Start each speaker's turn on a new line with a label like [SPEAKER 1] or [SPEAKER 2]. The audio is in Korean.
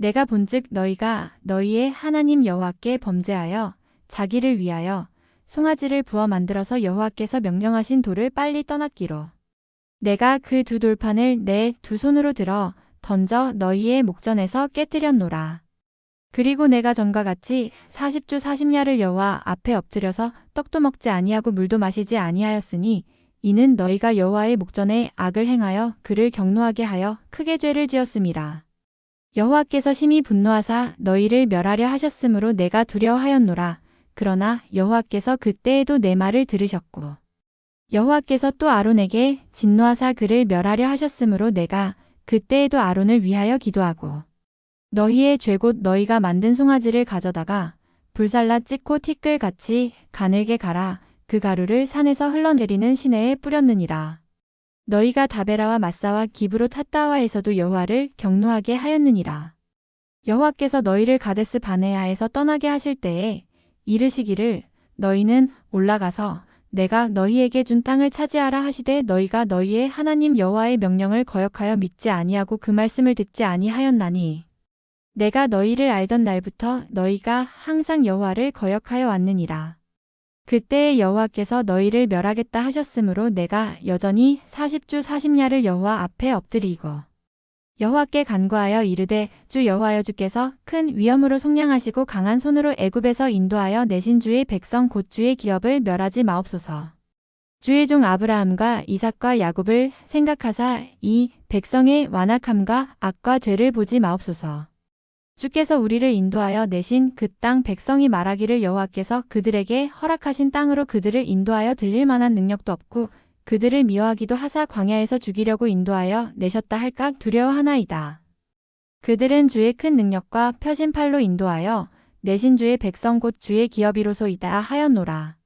[SPEAKER 1] 내가 본즉 너희가 너희의 하나님 여호와께 범죄하여 자기를 위하여 송아지를 부어 만들어서 여호와께서 명령하신 돌을 빨리 떠났기로. 내가 그 두 돌판을 내 두 손으로 들어 던져 너희의 목전에서 깨뜨렸노라. 그리고 내가 전과 같이 40주 40야를 여호와 앞에 엎드려서 떡도 먹지 아니하고 물도 마시지 아니하였으니 이는 너희가 여호와의 목전에 악을 행하여 그를 경노하게 하여 크게 죄를 지었음이라. 여호와께서 심히 분노하사 너희를 멸하려 하셨으므로 내가 두려워하였노라. 그러나 여호와께서 그때에도 내 말을 들으셨고 여호와께서 또 아론에게 진노하사 그를 멸하려 하셨으므로 내가 그때에도 아론을 위하여 기도하고 너희의 죄 곧 너희가 만든 송아지를 가져다가 불살라 찢고 티끌 같이 가늘게 갈아 그 가루를 산에서 흘러내리는 시내에 뿌렸느니라. 너희가 다베라와 마사와 기브로 탔다와에서도 여호와를 경노하게 하였느니라. 여호와께서 너희를 가데스 바네아에서 떠나게 하실 때에 이르시기를 너희는 올라가서 내가 너희에게 준 땅을 차지하라 하시되 너희가 너희의 하나님 여호와의 명령을 거역하여 믿지 아니하고 그 말씀을 듣지 아니하였나니 내가 너희를 알던 날부터 너희가 항상 여호와를 거역하여 왔느니라. 그때에 여호와께서 너희를 멸하겠다 하셨으므로 내가 여전히 40주 40야를 여호와 앞에 엎드리고 여호와께 간구하여 이르되 주 여호와여 주께서 큰 위엄으로 속량하시고 강한 손으로 애굽에서 인도하여 내신 주의 백성 곧 주의 기업을 멸하지 마옵소서. 주의 종 아브라함과 이삭과 야곱을 생각하사 이 백성의 완악함과 악과 죄를 보지 마옵소서. 주께서 우리를 인도하여 내신 그 땅 백성이 말하기를 여호와께서 그들에게 허락하신 땅으로 그들을 인도하여 들릴 만한 능력도 없고 그들을 미워하기도 하사 광야에서 죽이려고 인도하여 내셨다 할까 두려워하나이다. 그들은 주의 큰 능력과 펴신 팔로 인도하여 내신 주의 백성 곧 주의 기업이로소이다 하였노라.